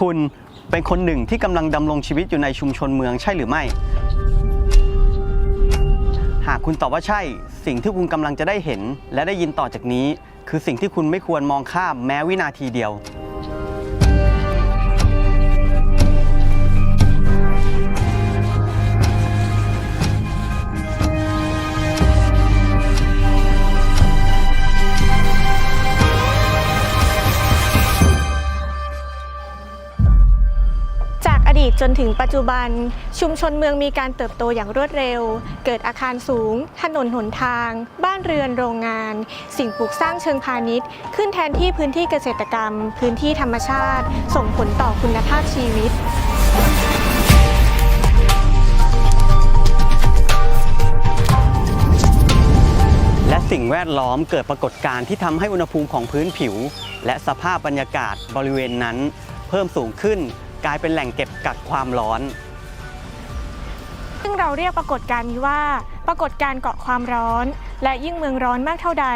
คุณเป็นคนหนึ่งที่กำลังดำรงชีวิตอยู่ในชุมชนเมืองใช่หรือไม่ หากคุณตอบว่าใช่ สิ่งที่คุณกำลังจะได้เห็น และได้ยินต่อจากนี้ คือสิ่งที่คุณไม่ควรมองข้ามแม้วินาทีเดียว จนถึงปัจจุบัน ชุมชนเมืองมีการเติบโตอย่างรวดเร็ว เกิดอาคารสูง ถนนหนทาง บ้านเรือนโรงงาน สิ่งปลูกสร้างเชิงพาณิชย์ ขึ้นแทนที่พื้นที่เกษตรกรรม พื้นที่ธรรมชาติ ส่งผลต่อคุณภาพชีวิตและสิ่งแวดล้อมเกิดปรากฏการณ์ที่ทำให้อุณหภูมิของพื้นผิว และสภาพบรรยากาศบริเวณนั้น เพิ่มสูงขึ้น กลายเป็นแหล่งเก็บกักความร้อน ซึ่งเราเรียกปรากฏการณ์นี้ว่า ปรากฏการณ์เกาะความร้อน และยิ่งเมืองร้อนมากเท่าใด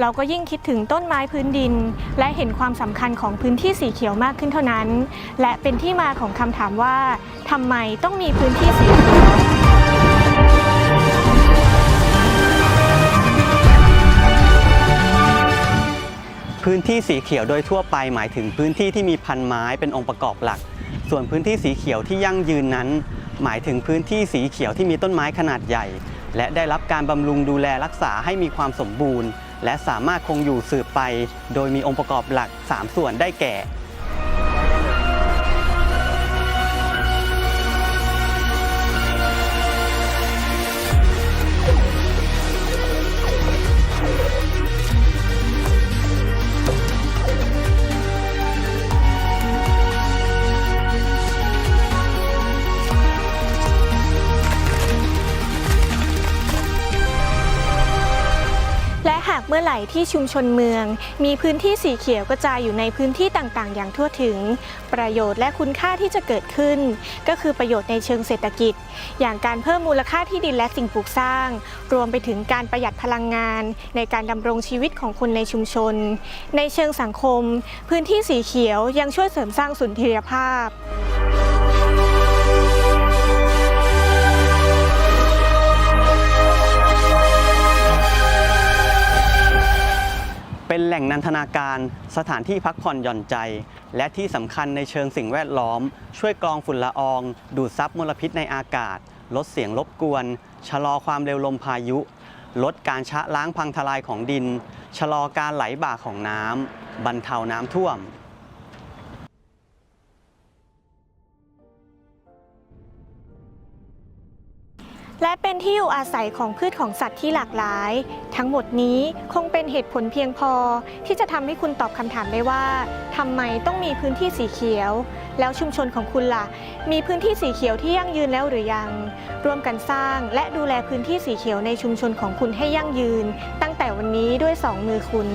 เราก็ยิ่งคิดถึงต้นไม้พื้นดิน และเห็นความสำคัญของพื้นที่สีเขียวมากขึ้นเท่านั้น และเป็นที่มาของคำถามว่าทำไมต้องมีพื้นที่สีเขียวพื้นที่สีเขียวโดยทั่วไปหมายถึงพื้นที่ที่มีพันไม้เป็นองค์ประกอบหลัก ส่วนพื้นที่สีเขียวที่ยั่งยืนนั้น หมายถึงพื้นที่สีเขียวที่มีต้นไม้ขนาดใหญ่ และได้รับการบำรุงดูแลรักษาให้มีความสมบูรณ์ และสามารถคงอยู่สืบไป โดยมีองค์ประกอบหลัก 3 ส่วนได้แก่ มื่อไหร่ที่ชุมชนเมือง มีพื้นที่สีเขียวกระจายอยู่ในพื้นที่ต่างๆ อย่างทั่วถึง ประโยชน์และคุณค่าที่จะเกิดขึ้น ก็คือประโยชน์ในเชิงเศรษฐกิจ อย่างการเพิ่มมูลค่าที่ดินและสิ่งปลูกสร้าง รวมไปถึงการประหยัดพลังงาน ในการดำรงชีวิตของคนในชุมชน ในเชิงสังคม พื้นที่สีเขียวยังช่วยเสริมสร้างสุนทรียภาพ ล่งนันทนาการสถานที่พักผ่อนหย่อนใจ และที่สำคัญในเชิงสิ่งแวดล้อม ช่วยกรองฝุ่นละออง ดูดซับมลพิษในอากาศ ลดเสียงรบกวน ชะลอความเร็วลมพายุ ลดการชะล้างพังทลายของดิน ชะลอการไหลบ่าของน้ำบรรเทาน้ำท่วม และเป็นที่อยู่อาศัยของพืชของสัตว์ที่หลากหลาย ทั้งหมดนี้คงเป็นเหตุผลเพียงพอ ที่จะทำให้คุณตอบคำถามได้ว่าทำไมต้องมีพื้นที่สีเขียว แล้วชุมชนของคุณล่ะ มีพื้นที่สีเขียวที่ยั่งยืนแล้วหรือยัง ร่วมกันสร้างและดูแลพื้นที่สีเขียวในชุมชนของคุณให้ยั่งยืน ตั้งแต่วันนี้ด้วยสองมือคุณ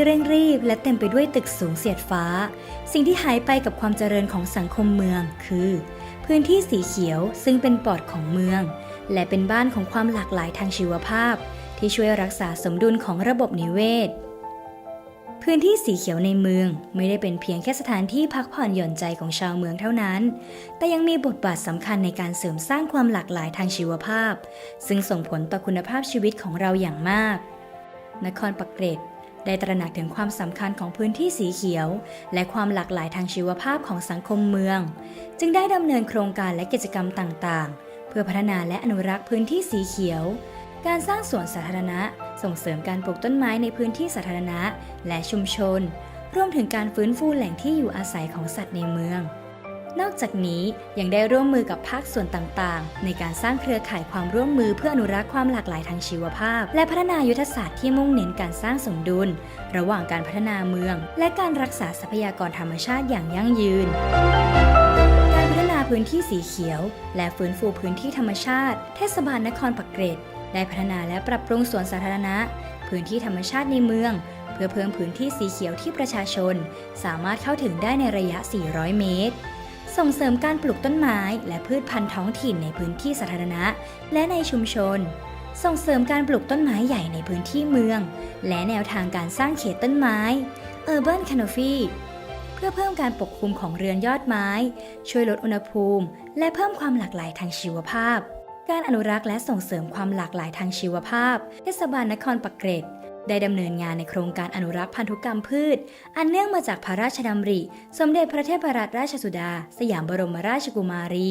ที่เร่งรีบ และเต็มไปด้วยตึกสูงเสียดฟ้า สิ่งที่หายไปกับความเจริญของสังคมเมือง คือ พื้นที่สีเขียวซึ่งเป็นปอดของเมือง และเป็นบ้านของความหลากหลายทางชีวภาพ ที่ช่วยรักษาสมดุลของระบบนิเวศ พื้นที่สีเขียวในเมืองไม่ได้เป็นเพียงแค่สถานที่พักผ่อนหย่อนใจของชาวเมืองเท่านั้น แต่ยังมีบทบาทสำคัญในการเสริมสร้างความหลากหลายทางชีวภาพ ซึ่งส่งผลต่อคุณภาพชีวิตของเราอย่างมาก นครปักเกร็ด ได้ตระหนักถึงความสำคัญของพื้นที่สีเขียว และความหลากหลายทางชีวภาพของสังคมเมือง จึงได้ดำเนินโครงการและกิจกรรมต่างๆ เพื่อพัฒนาและอนุรักษ์พื้นที่สีเขียว การสร้างสวนสาธารณะ ส่งเสริมการปลูกต้นไม้ในพื้นที่สาธารณะ และชุมชน รวมถึงการฟื้นฟูแหล่งที่อยู่อาศัยของสัตว์ในเมือง นอกจากนี้ยังได้ร่วมมือกับภาคส่วนต่างๆ ในการสร้างเครือข่ายความร่วมมือเพื่ออนุรักษ์ความหลากหลายทางชีวภาพ และพัฒนายุทธศาสตร์ที่มุ่งเน้นการสร้างสมดุล ระหว่างการพัฒนาเมือง และการรักษาทรัพยากรธรรมชาติอย่างยั่งยืนการพัฒนาพื้นที่สีเขียว และฟื้นฟูพื้นที่ธรรมชาติ เทศบาลนครปักเกร็ดได้พัฒนาและปรับปรุงสวนสาธารณะ พื้นที่ธรรมชาติในเมืองเพื่อเพิ่มพื้นที่สีเขียวที่ประชาชน สามารถเข้าถึงได้ในระยะ 400 เมตร ส่งเสริมการปลูกต้นไม้และพืชพันธุ์ท้องถิ่นในพื้นที่สาธารณะ และในชุมชน ส่งเสริมการปลูกต้นไม้ใหญ่ในพื้นที่เมือง และแนวทางการสร้างเขตต้นไม้ Urban Canopy เพื่อเพิ่มการปกคลุมของเรือนยอดไม้ ช่วยลดอุณหภูมิ และเพิ่มความหลากหลายทางชีวภาพ การอนุรักษ์และส่งเสริมความหลากหลายทางชีวภาพ เทศบาลนครปักเกร็ด ได้ดำเนินงานในโครงการอนุรักษ์พันธุกรรมพืช อันเนื่องมาจากพระราชดำริ สมเด็จพระเทพรัตนราชสุดา สยามบรมราชกุมารี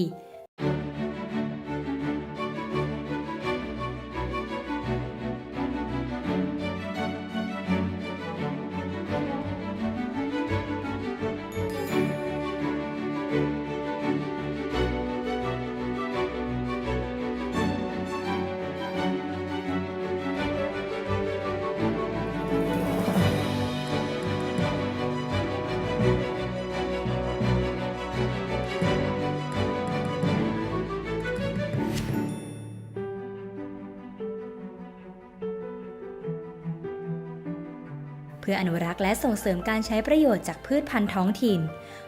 เพื่ออนุรักษ์และส่งเสริมการใช้ประโยชน์จากพืชพันธุ์ท้องถิ่น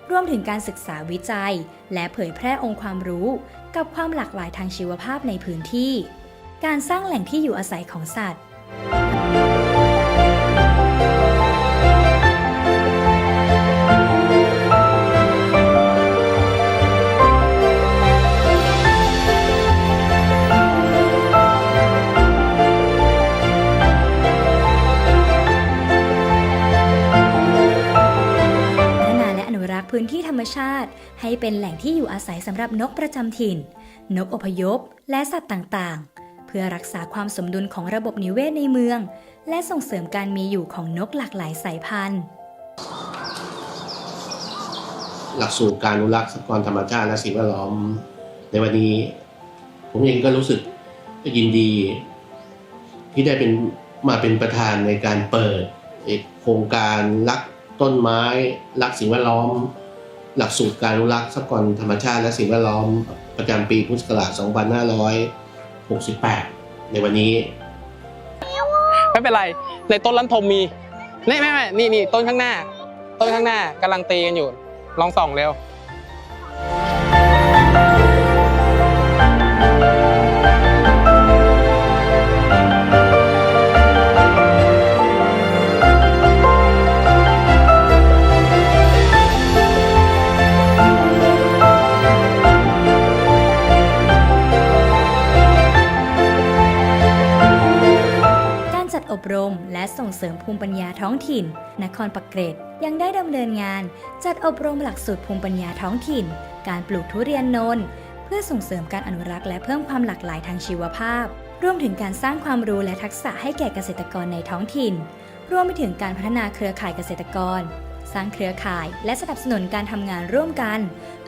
รวมถึงการศึกษาวิจัย และเผยแพร่องค์ความรู้ กับความหลากหลายทางชีวภาพในพื้นที่ การสร้างแหล่งที่อยู่อาศัยของสัตว์ นุรักษ์พื้นที่ธรรมชาติ ให้เป็นแหล่งที่อยู่อาศัยสำหรับนกประจำถิ่น นกอพยพ และสัตว์ต่างๆ เพื่อรักษาความสมดุลของระบบนิเวศในเมือง และส่งเสริมการมีอยู่ของนกหลากหลายสายพันธุ์ หลักสูตรการอนุรักษ์ทรัพยากรธรรมชาติและสิ่งแวดล้อม ในวันนี้ ผมเองก็รู้สึกยินดี ที่ได้เป็นมาเป็นประธานในการเปิดโครงการรักต้นไม้รักสิ่งแวดล้อม หลักสูตรการอนุรักษ์ทรัพยากรธรรมชาติและสิ่งแวดล้อมประจำปีพุทธศักราช 2568 ในวันนี้ ไม่เป็นไร ในต้นลันทมมีนี่ไม่ไม่นี่นี่ต้นข้างหน้า ต้นข้างหน้ากำลังตีกันอยู่ ลองส่องเร็ว ส่งเสริมภูมิปัญญาท้องถิ่น นครปักเกร็ดยังได้ดำเนินงาน จัดอบรมหลักสูตรภูมิปัญญาท้องถิ่น การปลูกทุเรียนนนท์เพื่อส่งเสริมการอนุรักษ์และเพิ่มความหลากหลายทางชีวภาพ รวมถึงการสร้างความรู้และทักษะให้แก่เกษตรกรในท้องถิ่น รวมไปถึงการพัฒนาเครือข่ายเกษตรกร สร้างเครือข่ายและสนับสนุนการทำงานร่วมกัน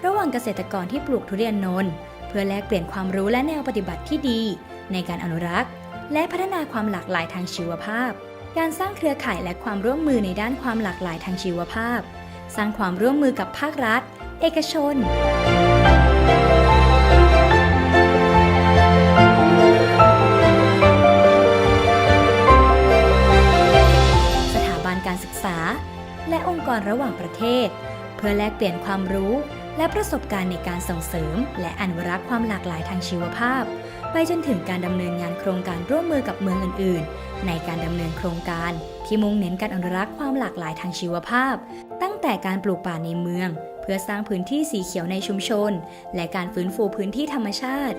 ระหว่างเกษตรกรที่ปลูกทุเรียนนนท์เพื่อแลกเปลี่ยนความรู้และแนวปฏิบัติที่ดี ในการอนุรักษ์ และพัฒนาความหลากหลายทางชีวภาพ การสร้างเครือข่ายและความร่วมมือในด้านความหลากหลายทางชีวภาพ สร้างความร่วมมือกับภาครัฐ เอกชน สถาบันการศึกษา และองค์กรระหว่างประเทศ เพื่อแลกเปลี่ยนความรู้และประสบการณ์ในการส่งเสริม และอนุรักษ์ความหลากหลายทางชีวภาพ ไปจนถึงการดำเนินงานโครงการร่วมมือกับเมืองอื่น ๆ ในการดำเนินโครงการ ที่มุ่งเน้นการอนุรักษ์ความหลากหลายทางชีวภาพ ตั้งแต่การปลูกป่าในเมือง เพื่อสร้างพื้นที่สีเขียวในชุมชน และการฟื้นฟูพื้นที่ธรรมชาติ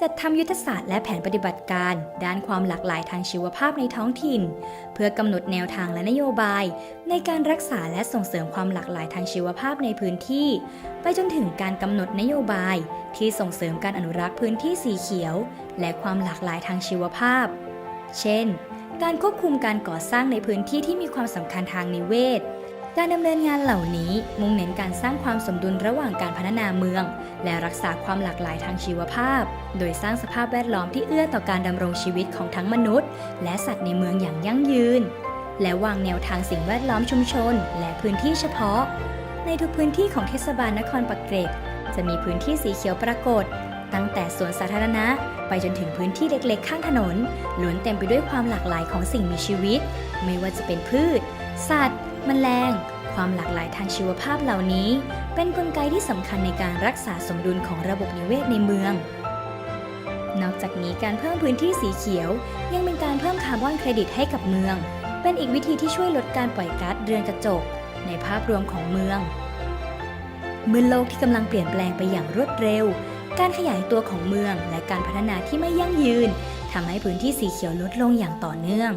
จัดทำยุทธศาสตร์และแผนปฏิบัติการ ด้านความหลากหลายทางชีวภาพในท้องถิ่น เพื่อกำหนดแนวทางและนโยบาย ในการรักษาและส่งเสริมความหลากหลายทางชีวภาพในพื้นที่ ไปจนถึงการกำหนดนโยบาย ที่ส่งเสริมการอนุรักษ์พื้นที่สีเขียว และความหลากหลายทางชีวภาพ เช่น การควบคุมการก่อสร้างในพื้นที่ที่มีความสำคัญทางนิเวศ การดำเนินงานเหล่านี้มุ่งเน้นการสร้างความสมดุลระหว่างการพัฒนาเมือง และรักษาความหลากหลายทางชีวภาพ โดยสร้างสภาพแวดล้อมที่เอื้อต่อการดำรงชีวิตของทั้งมนุษย์ และสัตว์ในเมืองอย่างยั่งยืน และวางแนวทางสิ่งแวดล้อมชุมชน และพื้นที่เฉพาะ ในทุกพื้นที่ของเทศบาลนครปักเกร็ดจะมีพื้นที่สีเขียวปรากฏ ตั้งแต่สวนสาธารณะ ไปจนถึงพื้นที่เล็กๆ ข้างถนนล้วนเต็มไปด้วยความหลากหลายของสิ่งมีชีวิต ไม่ว่าจะเป็นพืช สัตว์มแมลงคความหลากหลายทางชีวภาพเหล่านี้ เป็นนกลไกที่สำคัญในการรักษาสมดุลของระบบนิเวศในเมือง นอกจากนี้การเพิ่มพื้นที่สีเขียว ยังเป็นการเพิ่มคาร์บอนเครดิตให้กับเมือง เป็นอีกวิธีที่ช่วยลดการปล่อยก๊าซเรือนกระจก ในภาพรวมของเมือง เมื่อโลกที่กำลังเปลี่ยนแปลงไปอย่างรวดเร็ว การขยายตัวของเมืองและการพัฒนาที่ไม่ยั่งยืนทำให้พื้นที่สีเขียวลดลงอย่างต่อเนื่อง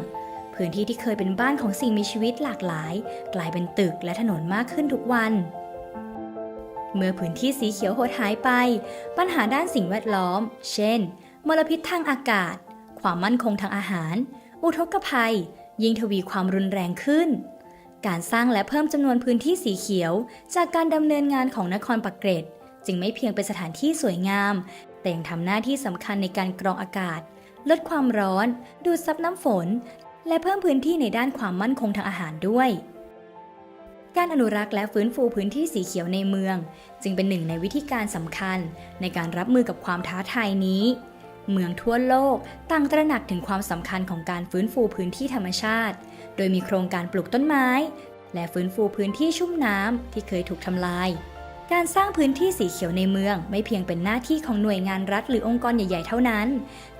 พื้นที่ที่เคยเป็นบ้านของสิ่งมีชีวิตหลากหลาย กลายเป็นตึกและถนนมากขึ้นทุกวัน เมื่อพื้นที่สีเขียวหดหายไป ปัญหาด้านสิ่งแวดล้อม เช่น มลพิษทางอากาศ ความมั่นคงทางอาหาร อุทกภัย ยิ่งทวีความรุนแรงขึ้น การสร้างและเพิ่มจำนวนพื้นที่สีเขียว จากการดำเนินงานของนครปักเกร็ดจึงไม่เพียงเป็นสถานที่สวยงาม แต่ยังทำหน้าที่สำคัญในการกรองอากาศ ลดความร้อน ดูดซับน้ำฝน และเพิ่มพื้นที่ในด้านความมั่นคงทางอาหารด้วย การอนุรักษ์และฟื้นฟูพื้นที่สีเขียวในเมือง จึงเป็นหนึ่งในวิธีการสำคัญในการรับมือกับความท้าทายนี้ เมืองทั่วโลกต่างตระหนักถึงความสำคัญของการฟื้นฟูพื้นที่ธรรมชาติ โดยมีโครงการปลูกต้นไม้ และฟื้นฟูพื้นที่ชุ่มน้ำที่เคยถูกทำลาย การสร้างพื้นที่สีเขียวในเมือง ไม่เพียงเป็นหน้าที่ของหน่วยงานรัฐหรือองค์กรใหญ่ ๆ เท่านั้น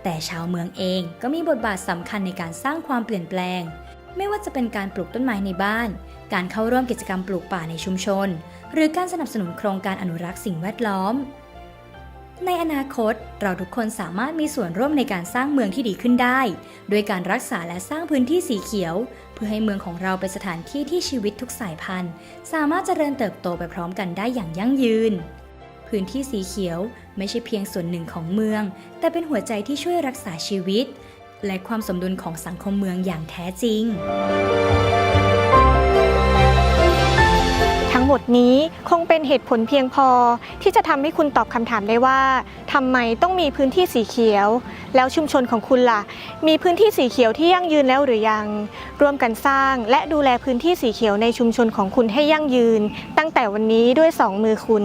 แต่ชาวเมืองเองก็มีบทบาทสำคัญในการสร้างความเปลี่ยนแปลง ไม่ว่าจะเป็นการปลูกต้นไม้ในบ้าน การเข้าร่วมกิจกรรมปลูกป่าในชุมชน หรือการสนับสนุนโครงการอนุรักษ์สิ่งแวดล้อม ในอนาคตเราทุกคนสามารถมีส่วนร่วมในการสร้างเมืองที่ดีขึ้นได้ โดยการรักษาและสร้างพื้นที่สีเขียว พื่อให้เมืองของเราเป็นสถานที่ที่ชีวิตทุกสายพันธุ์ สามารถเจริญเติบโตไปพร้อมกันได้อย่างยั่งยืน พื้นที่สีเขียวไม่ใช่เพียงส่วนหนึ่งของเมือง แต่เป็นหัวใจที่ช่วยรักษาชีวิต และความสมดุลของสังคมเมืองอย่างแท้จริง หมดนี้คงเป็นเหตุผลเพียงพอ ที่จะทำให้คุณตอบคำถามได้ว่าทำไมต้องมีพื้นที่สีเขียว แล้วชุมชนของคุณล่ะ มีพื้นที่สีเขียวที่ยั่งยืนแล้วหรือยัง ร่วมกันสร้างและดูแลพื้นที่สีเขียวในชุมชนของคุณให้ยั่งยืน ตั้งแต่วันนี้ด้วยสองมือคุณ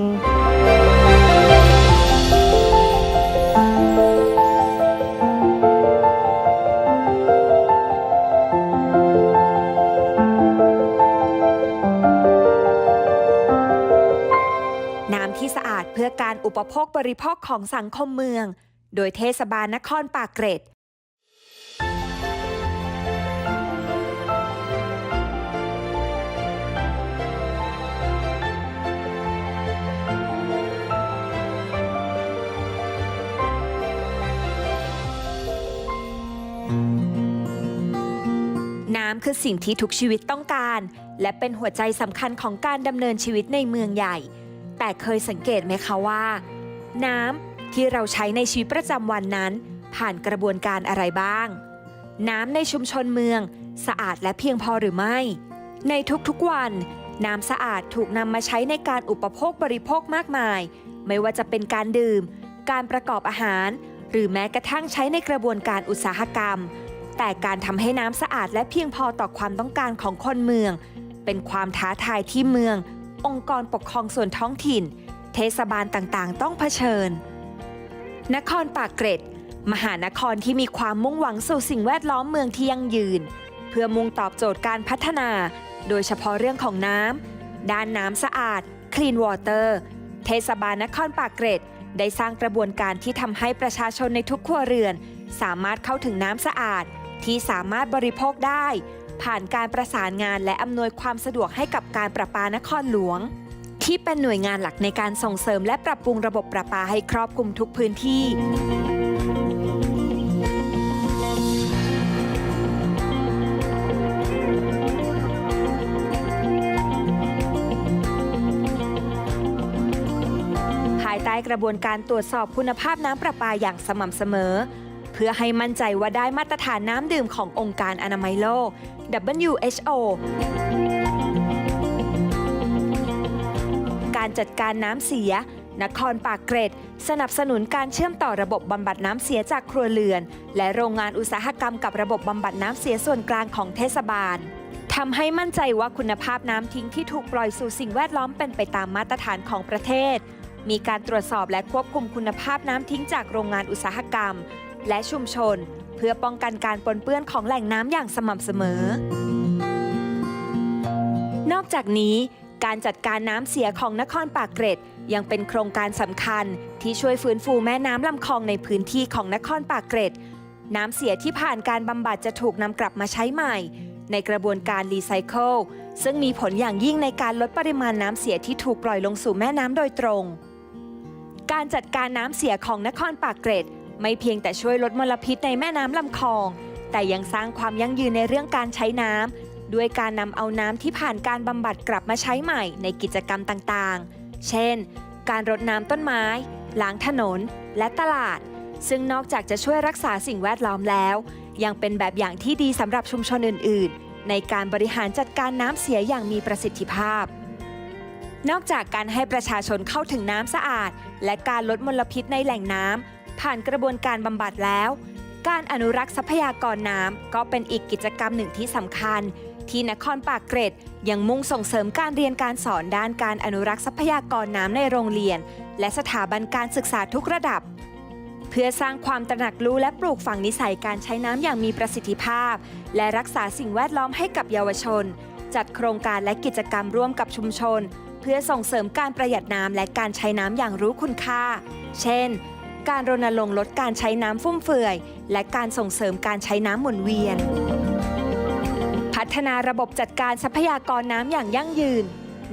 การอุปโภคบริโภคของสังคมเมือง โดยเทศบาลนครปากเกร็ดน้ำคือสิ่งที่ทุกชีวิตต้องการ และเป็นหัวใจสำคัญของการดำเนินชีวิตในเมืองใหญ่ แต่เคยสังเกตไหมคะว่า น้ำที่เราใช้ในชีวิตประจำวันนั้น ผ่านกระบวนการอะไรบ้าง น้ำในชุมชนเมือง สะอาดและเพียงพอหรือไม่ ในทุกๆวัน น้ำสะอาดถูกนำมาใช้ในการอุปโภคบริโภคมากมาย ไม่ว่าจะเป็นการดื่ม การประกอบอาหาร หรือแม้กระทั่งใช้ในกระบวนการอุตสาหกรรม แต่การทำให้น้ำสะอาดและเพียงพอต่อความต้องการของคนเมือง เป็นความท้าทายที่เมือง องค์กรปกครองส่วนท้องถิ่น เทศบาลต่างๆ ต้องเผชิญ นครปากเกร็ด มหานครที่มีความมุ่งหวังสู่สิ่งแวดล้อมเมืองที่ยั่งยืน เพื่อมุ่งตอบโจทย์การพัฒนา โดยเฉพาะเรื่องของน้ำด้านน้ำสะอาด Clean Water เทศบาลนครปากเกร็ดได้สร้างกระบวนการที่ทำให้ประชาชนในทุกครัวเรือน สามารถเข้าถึงน้ำสะอาดที่สามารถบริโภคได้ ผ่านการประสานงานและอำนวยความสะดวกให้กับการประปานครหลวง ที่เป็นหน่วยงานหลักในการส่งเสริมและปรับปรุงระบบประปาให้ครอบคลุมทุกพื้นที่ภายใต้กระบวนการตรวจสอบคุณภาพน้ำประปาอย่างสม่ำเสมอ เพื่อให้มั่นใจว่าได้มาตรฐานน้ำดื่มขององค์การอนามัยโลก WHO การจัดการน้ำเสีย นครปากเกร็ด สนับสนุนการเชื่อมต่อระบบบำบัดน้ำเสียจากครัวเรือน และโรงงานอุตสาหกรรมกับระบบบำบัดน้ำเสียส่วนกลางของเทศบาลทำให้มั่นใจว่าคุณภาพน้ำทิ้งที่ถูกปล่อยสู่สิ่งแวดล้อมเป็นไปตามมาตรฐานของประเทศ มีการตรวจสอบและควบคุมคุณภาพน้ำทิ้งจากโรงงานอุตสาหกรรม และชุมชน เพื่อป้องกันการปนเปื้อนของแหล่งน้ำอย่างสม่ำเสมอ นอกจากนี้ การจัดการน้ำเสียของนครปากเกร็ดยังเป็นโครงการสำคัญที่ช่วยฟื้นฟูแม่น้ำลำคลองในพื้นที่ของนครปากเกร็ด น้ำเสียที่ผ่านการบำบัดจะถูกนำกลับมาใช้ใหม่ ในกระบวนการรีไซเคิลซึ่งมีผลอย่างยิ่งในการลดปริมาณน้ำเสียที่ถูกปล่อยลงสู่แม่น้ำโดยตรง การจัดการน้ำเสียของนครปากเกร็ด ไม่เพียงแต่ช่วยลดมลพิษในแม่น้ำลำคลอง แต่ยังสร้างความยั่งยืนในเรื่องการใช้น้ำด้วยการนำเอาน้ำที่ผ่านการบำบัดกลับมาใช้ใหม่ในกิจกรรมต่างๆ เช่น การรดน้ำต้นไม้ ล้างถนน และตลาด ซึ่งนอกจากจะช่วยรักษาสิ่งแวดล้อมแล้ว ยังเป็นแบบอย่างที่ดีสำหรับชุมชนอื่น ๆ ในการบริหารจัดการน้ำเสียอย่างมีประสิทธิภาพนอกจากการให้ประชาชนเข้าถึงน้ำสะอาด และการลดมลพิษในแหล่งน้ำ ผ่านกระบวนการบำบัดแล้ว การอนุรักษ์ทรัพยากรน้ำก็เป็นอีกกิจกรรมหนึ่งที่สำคัญ ที่นครปากเกร็ดยังมุ่งส่งเสริมการเรียนการสอนด้านการอนุรักษ์ทรัพยากรน้ำในโรงเรียน และสถาบันการศึกษาทุกระดับ เพื่อสร้างความตระหนักรู้และปลูกฝังนิสัยการใช้น้ำอย่างมีประสิทธิภาพ และรักษาสิ่งแวดล้อมให้กับเยาวชน จัดโครงการและกิจกรรมร่วมกับชุมชน เพื่อส่งเสริมการประหยัดน้ำและการใช้น้ำอย่างรู้คุณค่า เช่น การรณรงค์ลดการใช้น้ำฟุ่มเฟือย และการส่งเสริมการใช้น้ำหมุนเวียน พัฒนาระบบจัดการทรัพยากรน้ำอย่างยั่งยืน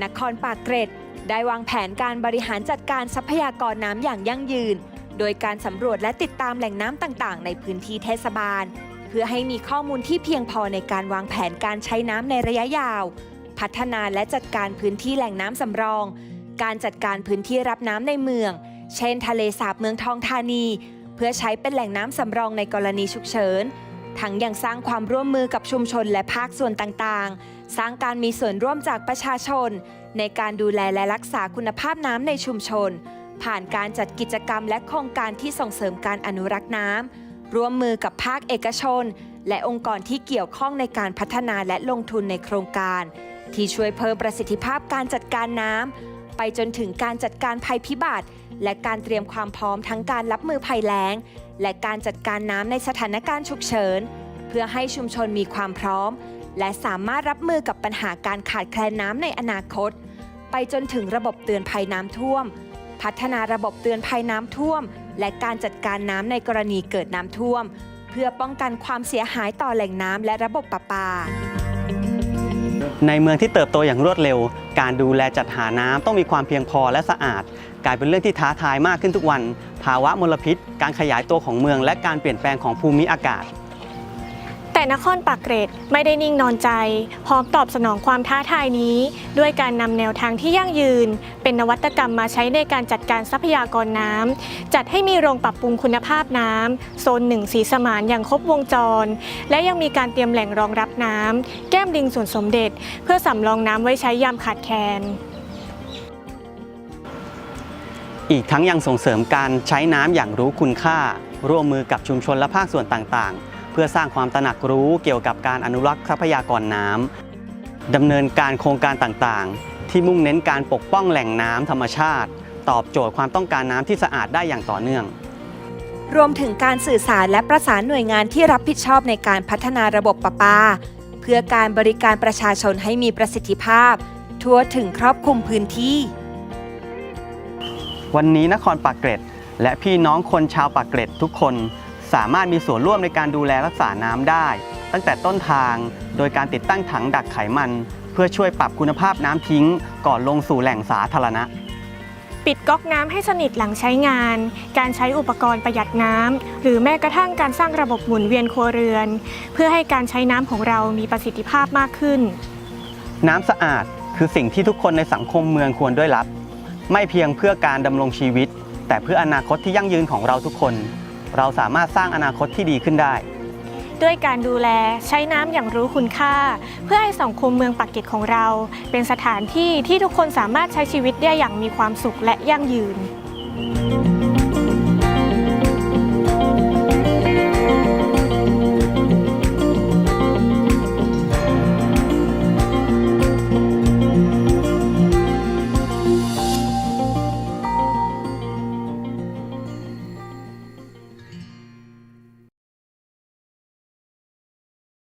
นครปากเกร็ด ได้วางแผนการบริหารจัดการทรัพยากรน้ำอย่างยั่งยืน โดยการสำรวจและติดตามแหล่งน้ำต่างๆ ในพื้นที่เทศบาล เพื่อให้มีข้อมูลที่เพียงพอในการวางแผนการใช้น้ำในระยะยาว พัฒนาและจัดการพื้นที่แหล่งน้ำสำรอง การจัดการพื้นที่รับน้ำในเมือง เช่น ทะเลสาบเมืองทองธานี เพื่อใช้เป็นแหล่งน้ำสำรองในกรณีฉุกเฉิน ทั้งยังสร้างความร่วมมือกับชุมชนและภาคส่วนต่างๆ สร้างการมีส่วนร่วมจากประชาชน ในการดูแลและรักษาคุณภาพน้ำในชุมชน ผ่านการจัดกิจกรรมและโครงการที่ส่งเสริมการอนุรักษ์น้ำร่วมมือกับภาคเอกชน และองค์กรที่เกี่ยวข้องในการพัฒนาและลงทุนในโครงการ ที่ช่วยเพิ่มประสิทธิภาพการจัดการน้ำไปจนถึงการจัดการภัยพิบัติ และการเตรียมความพร้อมทั้งการรับมือภัยแล้ง และการจัดการน้ำในสถานการณ์ฉุกเฉิน เพื่อให้ชุมชนมีความพร้อม และสามารถรับมือกับปัญหาการขาดแคลนน้ำในอนาคต ไปจนถึงระบบเตือนภัยน้ำท่วม พัฒนาระบบเตือนภัยน้ำท่วม และการจัดการน้ำในกรณีเกิดน้ำท่วม เพื่อป้องกันความเสียหายต่อแหล่งน้ำและระบบประปาในเมืองที่เติบโตอย่างรวดเร็ว การดูแลจัดหาน้ำต้องมีความเพียงพอและสะอาด กลายเป็นเรื่องที่ท้าทายมากขึ้นทุกวัน ภาวะมลพิษ การขยายตัวของเมือง และการเปลี่ยนแปลงของภูมิอากาศ แต่นครปากเกร็ดไม่ได้นิ่งนอนใจ พร้อมตอบสนองความท้าทายนี้ ด้วยการนำแนวทางที่ยั่งยืน เป็นนวัตกรรมมาใช้ในการจัดการทรัพยากรน้ำจัดให้มีโรงปรับปรุงคุณภาพน้ำโซนหนึ่งสีสมานอย่างครบวงจร และยังมีการเตรียมแหล่งรองรับน้ำแก้มลิงสวนสมเด็จ เพื่อสำรองน้ำไว้ใช้ยามขาดแคลน อีกทั้งยังส่งเสริมการใช้น้ำอย่างรู้คุณค่า ร่วมมือกับชุมชนและภาคส่วนต่างๆ เพื่อสร้างความตระหนักรู้เกี่ยวกับการอนุรักษ์ทรัพยากรน้ำดำเนินการโครงการต่างๆ ที่มุ่งเน้นการปกป้องแหล่งน้ำธรรมชาติ ตอบโจทย์ความต้องการน้ำที่สะอาดได้อย่างต่อเนื่อง รวมถึงการสื่อสารและประสานหน่วยงานที่รับผิดชอบในการพัฒนาระบบประปา เพื่อการบริการประชาชนให้มีประสิทธิภาพ ทั่วถึงครอบคลุมพื้นที่ วันนี้นครปากเกร็ด และพี่น้องคนชาวปากเกร็ดทุกคน สามารถมีส่วนร่วมในการดูแลรักษาน้ำได้ ตั้งแต่ต้นทางโดยการติดตั้งถังดักไขมัน เพื่อช่วยปรับคุณภาพน้ำทิ้ง ก่อนลงสู่แหล่งสาธารณะ ปิดก๊อกน้ำให้สนิทหลังใช้งาน การใช้อุปกรณ์ประหยัดน้ำหรือแม้กระทั่งการสร้างระบบหมุนเวียนครัวเรือน เพื่อให้การใช้น้ำของเรามีประสิทธิภาพมากขึ้น น้ำสะอาดคือสิ่งที่ทุกคนในสังคมเมืองควรได้รับ ไม่เพียงเพื่อการดำรงชีวิต แต่เพื่ออนาคตที่ยั่งยืนของเราทุกคน เราสามารถสร้างอนาคตที่ดีขึ้นได้ ด้วยการดูแลใช้น้ำอย่างรู้คุณค่า เพื่อให้สังคมเมืองปากเกร็ดของเรา เป็นสถานที่ที่ทุกคนสามารถใช้ชีวิตได้อย่างมีความสุขและยั่งยืน